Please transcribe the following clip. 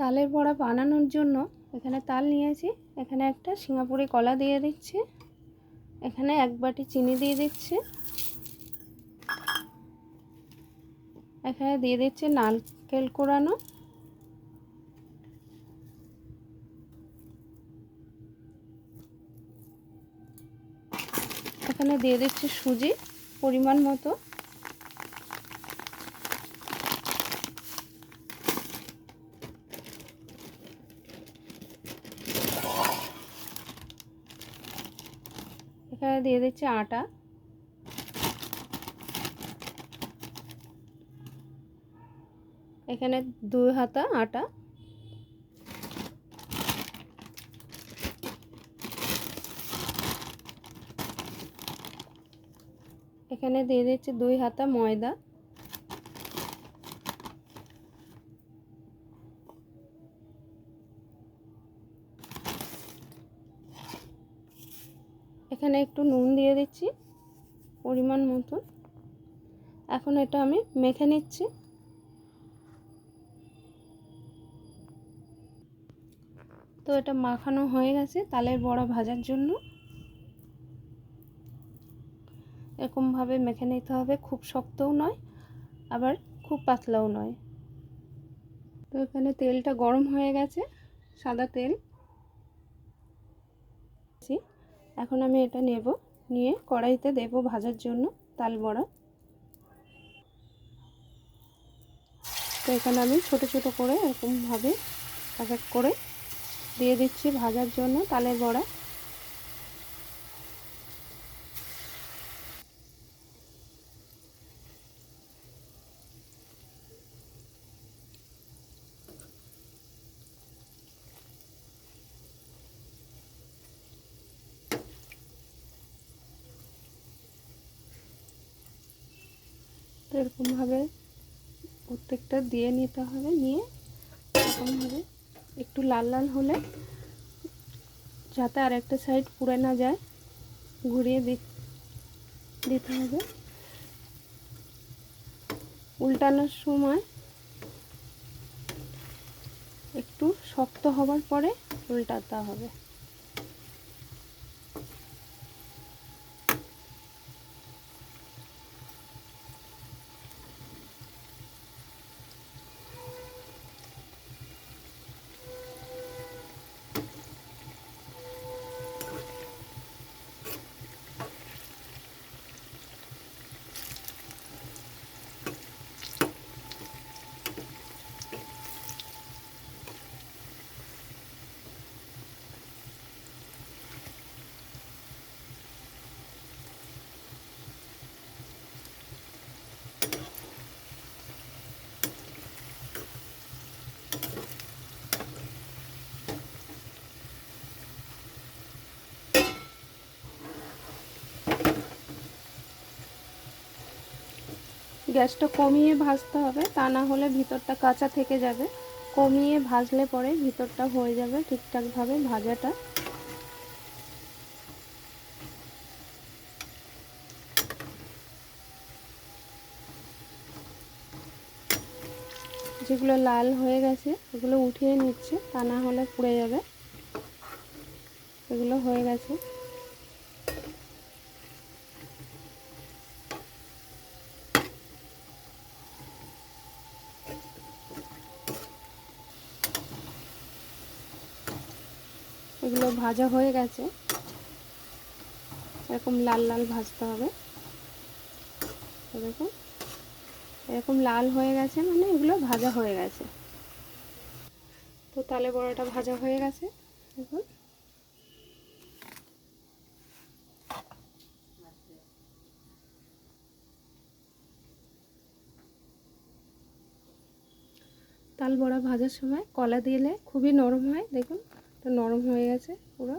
তালের বড়া বানানোর জন্য এখানে তাল নিয়েছি। এখানে একটা সিঙ্গাপুরি কলা দিয়ে দিচ্ছি। এখানে এক বাটি চিনি দিয়ে দিচ্ছি। এখানে দিয়ে দিচ্ছি নারকেল কোড়ানো এখানে দিয়ে দিচ্ছি সুজি পরিমাণ মতো। এখানে দিয়ে দিচ্ছি আটা। এখানে দুই হাতা আটা। এখানে দিয়ে দিচ্ছি দুই হাতা ময়দা। এখানে একটু নুন দিয়ে দিচ্ছি, পরিমাণ মতো। এখন এটা আমি মেখে নিচ্ছি। তো এটা মাখানো হয়ে গেছে তালের বড়া ভাজার জন্য। এরকমভাবে মেখে নিতে হবে, খুব শক্তও নয়, আবার খুব পাতলাও নয়। তো এখানে তেলটা গরম হয়ে গেছে, সাদা তেল। এখন আমি এটা নেব, নিয়ে কড়াইতে দেব ভাজার জন্য তাল বড়া। তো এখানে আমি ছোটো ছোটো করে এরকমভাবে এক এক করে দিয়ে দিচ্ছি ভাজার জন্য তালের বড়া। তো এরকমভাবে প্রত্যেকটা দিয়ে নিতে হবে, নিয়ে এরকমভাবে একটু লাল লাল হলে যাতে আর একটা সাইড পুড়ে না যায়, ঘুরিয়ে দিতে হবে। উল্টানোর সময় একটু শক্ত হবার পরে উল্টাতে হবে। গ্যাসটা কমিয়ে ভাজতে হবে, তা না হলে ভিতরটা কাঁচা থেকে যাবে। কমিয়ে ভাজলে পরে ভিতরটা হয়ে যাবে ঠিকঠাকভাবে ভাজাটা। যেগুলো লাল হয়ে গেছে এগুলো উঠিয়ে নিচ্ছে, তা না হলে পুড়ে যাবে। এগুলো হয়ে গেছে। এগুলো ভাজা হয়ে গেছে। এরকম লাল লাল ভাজতে হবে। দেখুন, এরকম লাল হয়ে গেছে মানে এগুলো ভাজা হয়ে গেছে। তো তালে বড়াটা ভাজা হয়ে গেছে। দেখুন। তাল বড়া ভাজার সময় কলা দিলে খুবই নরম হয়। দেখুন। নরম হয়ে গেছে পুরো।